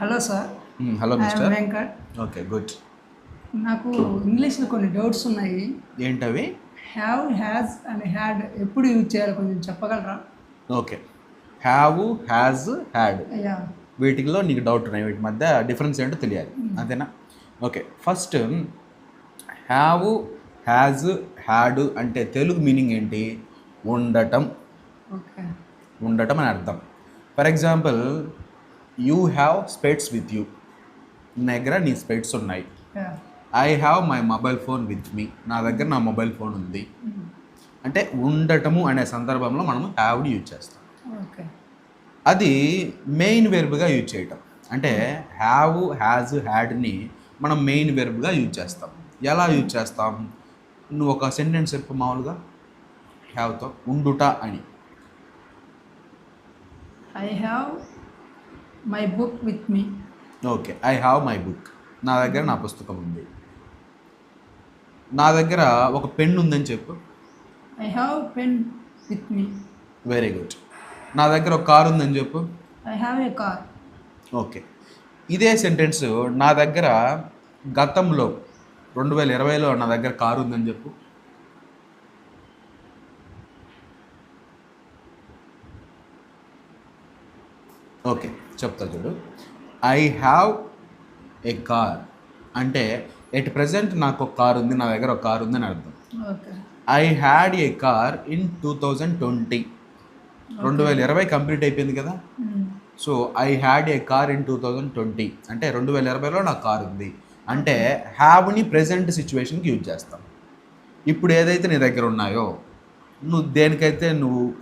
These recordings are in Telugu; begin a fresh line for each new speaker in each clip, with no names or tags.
Hello sir.
Hello mister.
Venkat.
Okay good.
నాకు ఇంగ్లీష్లో కొన్ని డౌట్స్ ఉన్నాయి.
ఏంటవి?
హ్యావ్ హ్యాజ్ అండ్ హ్యాడ్ ఎప్పుడు యూజ్ చేయాలి కొంచెం చెప్పగలరా?
ఓకే. హ్యావ్ హ్యాజ్ హ్యాడ్ వీటిలో నీకు డౌట్ ఉన్నాయి. వీటి మధ్య డిఫరెన్స్ ఏంటో తెలియాలి. అంతేనా? Okay. First have has had అంటే తెలుగు మీనింగ్ ఏంటి? ఉండటం.
ఓకే.
ఉండటం అని అర్థం. For example you have specs with you. నా దగ్గర నీ స్పెట్స్ ఉన్నాయి. I have my mobile phone with me. నా దగ్గర నా మొబైల్ ఫోన్ ఉంది. అంటే ఉండటము అనే సందర్భంలో మనం హ్యావ్ యూజ్ చేస్తాం. అది మెయిన్ వెర్బ్గా యూజ్ చేయటం. అంటే హ్యావ్ హ్యాజ్ హ్యాడ్ని మనం మెయిన్ వెర్బ్గా యూజ్ చేస్తాం. ఎలా యూజ్ చేస్తాం? నువ్వు ఒక సెంటెన్స్ చెప్పు మామూలుగా. హ్యావ్తో. ఉండుట అని.
I have my book with me
okay I have my book నా దగ్గర నా పుస్తకం ఉంది. నా దగ్గర ఒక పెన్ ఉందని చెప్పు.
I have pen with me
very good నా దగ్గర ఒక కారు ఉందని చెప్పు.
I have a car
okay. ఇదే సెంటెన్స్ నా దగ్గర గతంలో రెండు వేల ఇరవైలో నా దగ్గర కారు ఉందని చెప్పు. ఓకే. చెప్తా చూడు. ఐ హ్యావ్ ఏ కార్ అంటే ఎట్ ప్రజెంట్ నాకు ఒక కారు ఉంది నా దగ్గర ఒక కారు ఉందని అర్థం.
Okay.
I had a car in two thousand twenty రెండు వేల ఇరవై కంప్లీట్ అయిపోయింది కదా? So I had a car in two thousand twenty అంటే రెండు వేల ఇరవైలో నా కార్ ఉంది. అంటే హ్యావ్ని ప్రజెంట్ సిచ్యువేషన్కి యూజ్ చేస్తాం. ఇప్పుడు ఏదైతే నీ దగ్గర ఉన్నాయో నువ్వు దేనికైతే నువ్వు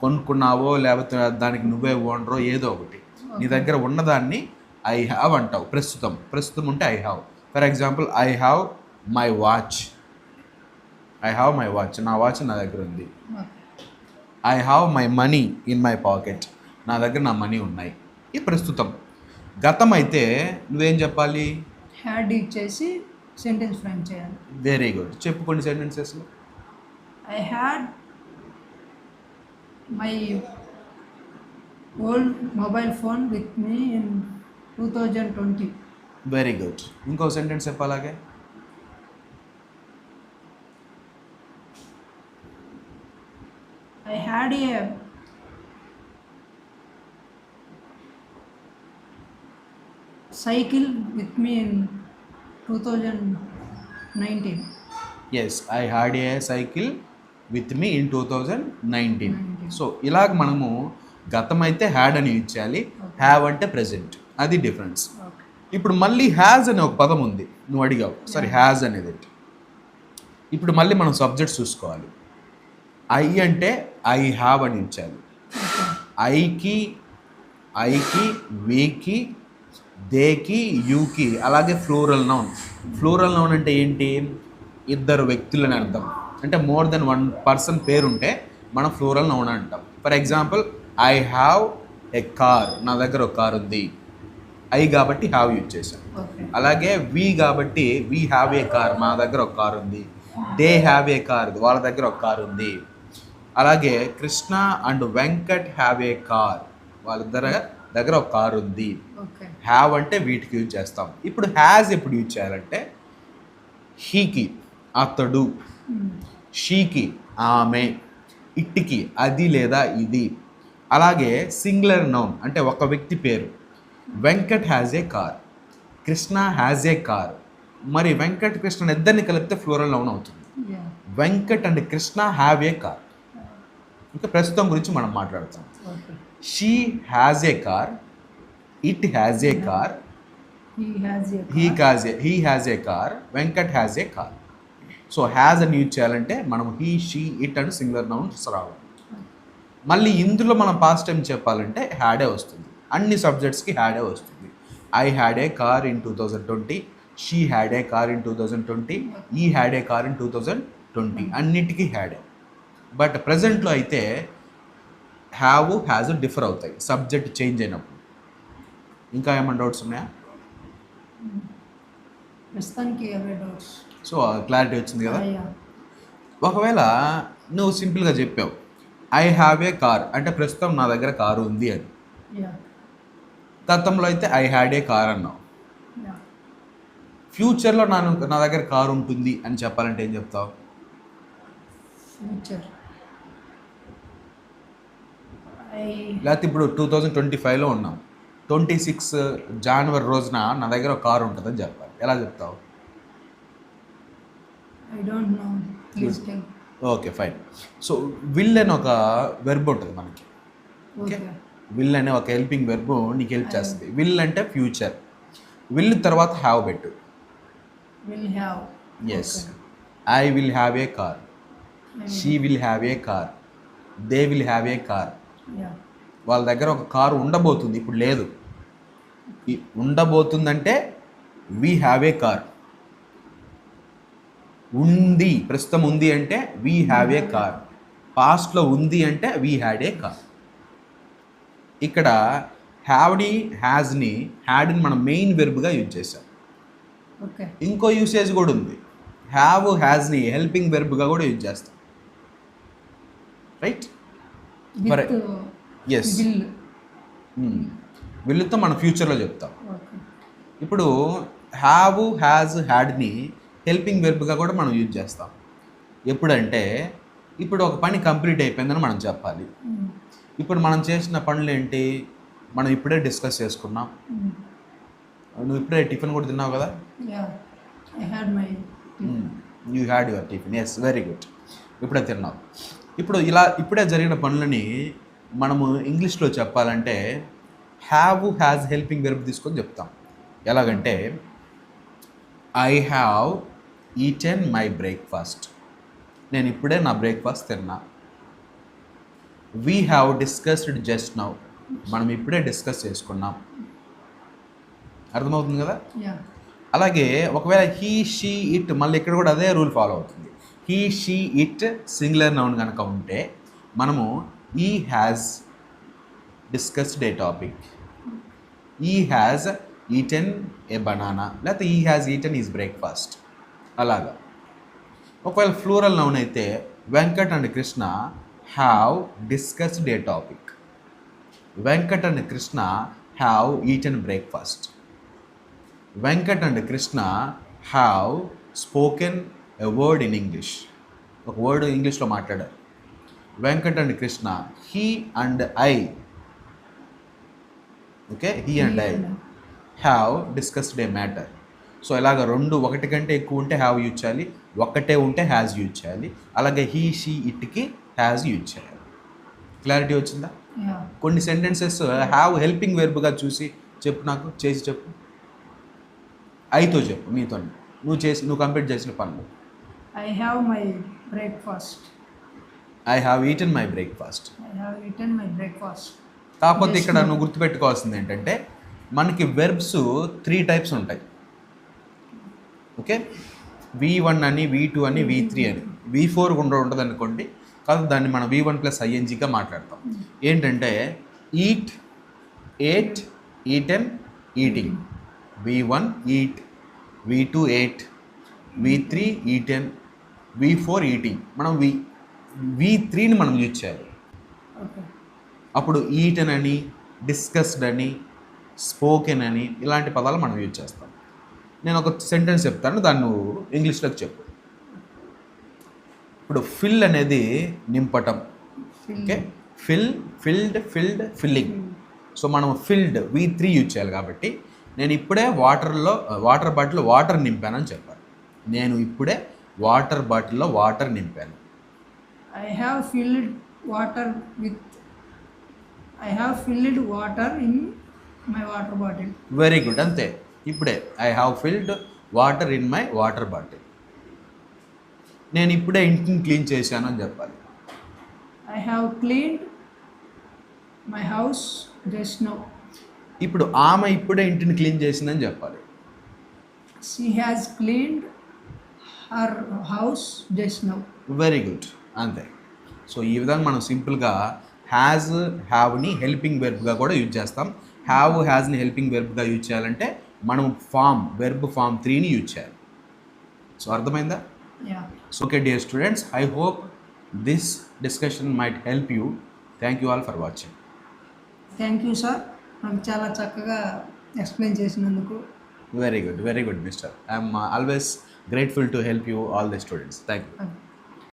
కొనుక్కున్నావో లేకపోతే దానికి నువ్వే ఓనరో ఏదో ఒకటి. నీ దగ్గర ఉన్నదాన్ని ఐ హ్యావ్ అంటావు. ప్రస్తుతం. ప్రస్తుతం ఉంటే I have for example I have my watch I have my watch నా వాచ్ నా దగ్గర ఉంది. I have my money in my pocket నా దగ్గర నా మనీ ఉన్నాయి. ఈ ప్రస్తుతం. గతం అయితే నువ్వేం చెప్పాలి?
హ్యాడ్ ఇచ్చేసి సెంటెన్స్ ఫ్రేమ్ చేయాలి.
వెరీ గుడ్ చెప్పు కొన్ని సెంటెన్సెస్లో
I had my old mobile phone with me in two thousand twenty
very good ఇంకో సెంటెన్స్ చెప్పాలాగే
I had a cycle with me in two thousand nineteen
yes I had a cycle with me in two thousand nineteen so ఇలాగ మనము గతం అయితే హ్యాడ్ అని యూజ్ చేయాలి హ్యావ్ అంటే ప్రెజెంట్ అది డిఫరెన్స్ ఇప్పుడు మళ్ళీ హ్యాజ్ అనే ఒక పదం ఉంది. నువ్వు అడిగావు. సారీ హ్యాజ్ అనేది. ఏంటి? ఇప్పుడు మళ్ళీ మనం సబ్జెక్ట్స్ చూసుకోవాలి. ఐ అంటే ఐ హ్యావ్ అని ఇచ్చాలి ఐకి ఐకి వీకి దేకి యూకి అలాగే ఫ్లోరల్ నౌన్ ఫ్లోరల్ నౌన్ అంటే ఏంటి? ఇద్దరు వ్యక్తులని అర్థం. అంటే మోర్ దెన్ వన్ పర్సన్ పేరు ఉంటే మనం ఫ్లోరల్ నౌన్ అంటాం. For example I have a car నా దగ్గర ఒక కార్ ఉంది. ఐ కాబట్టి హ్యావ్ యూజ్ చేశాను. అలాగే వి కాబట్టి వి హ్యావ్ ఏ కార్ మా దగ్గర ఒక కార్ ఉంది. దే హ్యావ్ ఏ కార్ వాళ్ళ దగ్గర ఒక కార్ ఉంది. అలాగే Krishna and Venkat have a car వాళ్ళిద్దర దగ్గర ఒక కార్ ఉంది. హ్యావ్ అంటే వీటికి యూజ్ చేస్తాం. ఇప్పుడు హ్యాజ్ ఎప్పుడు యూజ్ చేయాలంటే హీకి అతడు. షీకి ఆమె. ఇట్టికి అది లేదా ఇది. అలాగే సింగులర్ నౌన్ అంటే ఒక వ్యక్తి పేరు. Venkat has a car Krishna has a car మరి వెంకట్ కృష్ణ ఇద్దరిని కలిపితే ఫ్లోరల్ నౌన్ అవుతుంది. Venkat and Krishna have a car ఇంకా ప్రస్తుతం గురించి మనం మాట్లాడుతాం. She has a car it has a car
he has a
he has a he has a car Venkat has a car so has అని యూజ్ చేయాలంటే మనం he she it and singular nouns రావాలి మళ్ళీ ఇందులో మనం పాస్ట్ టైం చెప్పాలంటే హ్యాడే వస్తుంది. అన్ని సబ్జెక్ట్స్కి హ్యాడే వస్తుంది. I had a car in two thousand twenty she had a car in two thousand twenty he had a car in two thousand twenty అన్నిటికీ హ్యాడే బట్ ప్రజెంట్లో అయితే హ్యావ్ హ్యాజ్ డిఫర్ అవుతాయి. సబ్జెక్ట్ చేంజ్ అయినప్పుడు. ఇంకా ఏమైనా డౌట్స్ ఉన్నాయా? సో క్లారిటీ వచ్చింది కదా? ఒకవేళ నువ్వు సింపుల్గా చెప్పావు. ఐ హ్యావ్ ఏ కార్ అంటే ప్రస్తుతం నా దగ్గర కారు ఉంది అని గతంలో అయితే ఐ హ్యాడ్ ఏ కార్ అన్నావు. ఫ్యూచర్లో ನಾನು నా దగ్గర కార్ ఉంటుంది అని చెప్పాలంటే ఏం చెప్తావు? లేకపోతే ఇప్పుడు టూ థౌజండ్ ట్వంటీ ఫైవ్లో ఉన్నాం. ట్వంటీ సిక్స్ జనవరి రోజున నా దగ్గర ఒక కార్ ఉంటుందని చెప్పాలి. ఎలా చెప్తావు?
I don't know.
Okay fine. So will అని ఒక వెర్బ్ ఉంటుంది మనకి. ఓకే. విల్ అనే ఒక హెల్పింగ్ వెర్బ్ నీకు హెల్ప్ చేస్తుంది. విల్ అంటే ఫ్యూచర్ విల్ తర్వాత హ్యావ్ పెట్టు.
Will have.
Yes I will have a car she will have a car they will have a car. వాళ్ళ దగ్గర ఒక కారు ఉండబోతుంది. ఇప్పుడు లేదు. ఉండబోతుందంటే వీ హ్యావ్ ఏ కార్ ఉంది. ప్రస్తుతం ఉంది అంటే వీ హ్యావ్ ఏ కార్ పాస్ట్లో ఉంది అంటే వీ హ్యాడ్ ఏ కార్ ఇక్కడ హ్యావ్ని హ్యాజ్ని హ్యాడ్ని మనం మెయిన్ వెర్బ్గా యూజ్
Okay.
ఇంకో యూసేజ్ కూడా ఉంది. హ్యావ్ హ్యాజ్ని హెల్పింగ్ వెర్బ్గా కూడా యూజ్ చేస్తాం. Right
uh,
yes. వీళ్ళతో మనం ఫ్యూచర్లో చెప్తాం. ఇప్పుడు హ్యావ్ హ్యాజ్ హ్యాడ్ని హెల్పింగ్ వెర్బ్గా కూడా మనం యూజ్ చేస్తాం. ఎప్పుడంటే ఇప్పుడు ఒక పని కంప్లీట్ అయిపోయిందని మనం చెప్పాలి. ఇప్పుడు మనం చేసిన పనులు ఏంటి మనం ఇప్పుడే డిస్కస్ చేసుకున్నాం. నువ్వు ఇప్పుడే టిఫిన్ కూడా తిన్నావు కదా. You had your tiffin. Yes very good ఇప్పుడే తిన్నావు ఇప్పుడు ఇలా ఇప్పుడే జరిగిన పనులని మనము ఇంగ్లీష్లో చెప్పాలంటే హ్యావ్ హ్యాజ్ హెల్పింగ్ వెర్బ్ తీసుకొని చెప్తాం. ఎలాగంటే I have eaten my breakfast నేను ఇప్పుడే నా బ్రేక్ఫాస్ట్ తిన్నా. We have discussed just now మనం ఇప్పుడే డిస్కస్ చేసుకున్నాం. అర్థమవుతుంది కదా. అలాగే ఒకవేళ హీ షీ ఇట్ మళ్ళీ ఇక్కడ కూడా అదే రూల్ ఫాలో అవుతుంది. He she it singular noun కనుక ఉంటే మనము he has discussed a topic he has eaten a banana లేకపోతే he has eaten is breakfast అలాగా. ఒకవేళ ఫ్లూరల్ నౌన్ అయితే Venkat and Krishna have discussed a topic. Venkat and Krishna have eaten breakfast. Venkat and Krishna have spoken a word in English. ఒక వర్డ్ ఇంగ్లీష్లో మాట్లాడారు. Venkat and Krishna he and I. Okay? He and I. Have discussed a matter. So ఇలాగ రెండు ఒకటి కంటే ఎక్కువ ఉంటే హ్యావ్ యూజ్ చేయాలి ఒక్కటే ఉంటే హ్యాజ్ యూజ్ చేయాలి అలాగే హీ షీ ఇట్కి హ్యాజ్ యూజ్ చేయాలి క్లారిటీ వచ్చిందా. కొన్ని సెంటెన్సెస్ హ్యావ్ హెల్పింగ్ వెర్బ్గా చూసి చెప్పు నాకు చేసి చెప్పు ఐతో చెప్పు నీతో నువ్వు చేసి నువ్వు కంప్లీట్ చేసిన పనులు
I have my breakfast.
I have eaten my breakfast
my breakfast.
కాకపోతే ఇక్కడ. నువ్వు గుర్తుపెట్టుకోవాల్సింది ఏంటంటే మనకి వెర్బ్స్ త్రీ టైప్స్ ఉంటాయి ఓకే? వి వన్ అని వి టూ అని వి త్రీ అని. వి ఫోర్ ఉండ ఉంటుంది అనుకోండి కాదు దాన్ని మనం వి వన్ ప్లస్ ఐఎన్జీగా మాట్లాడతాం. ఏంటంటే eat ate eaten eating V one eat V two ate V three eaten V four eating మనం వి వి త్రీని మనం యూజ్ చేయాలి. అప్పుడు ఈటెన్ అని డిస్కస్డ్ అని స్పోకెన్ అని ఇలాంటి పదాలు మనం యూజ్ చేస్తాం. నేను ఒక సెంటెన్స్ చెప్తాను దాన్ని నువ్వు ఇంగ్లీష్లోకి చెప్పు ఇప్పుడు ఫిల్ అనేది నింపటం. Okay fill filled filled filling so మనం ఫిల్డ్ వి త్రీ యూజ్ చేయాలి కాబట్టి నేను ఇప్పుడే వాటర్లో వాటర్ బాటిల్లో వాటర్ నింపానని చెప్పాను నేను ఇప్పుడే వాటర్ బాటిల్లో వాటర్ నింపాను
I have filled water with. I have filled water in my water bottle.
Very good అంతే ఇప్పుడే. I have filled water in my water bottle నేను ఇప్పుడే ఇంటిని క్లీన్ చేశాను అని చెప్పాలి.
I have cleaned my house just now.
ఇప్పుడు ఆమె ఇప్పుడే ఇంటిని క్లీన్ చేసిందని చెప్పాలి.
She has cleaned her house just now.
Very good అంతే. సో ఈ విధంగా మనం సింపుల్గా హ్యాజ్ హ్యావ్ని హెల్పింగ్ వెర్బ్గా కూడా యూజ్ చేస్తాం. హ్యావ్ హ్యాజ్ని హెల్పింగ్ వెర్బ్గా యూజ్ చేయాలంటే మనం ఫామ్ వెర్బ్ ఫామ్ త్రీని యూజ్ చేయాలి. సో అర్థమైందా? Okay dear students I hope this discussion might help you thank you all for watching
thank you sir నాకు చాలా చక్కగా ఎక్స్ప్లెయిన్ చేసినందుకు.
Very good very good mister I'm always grateful to help you all the students thank you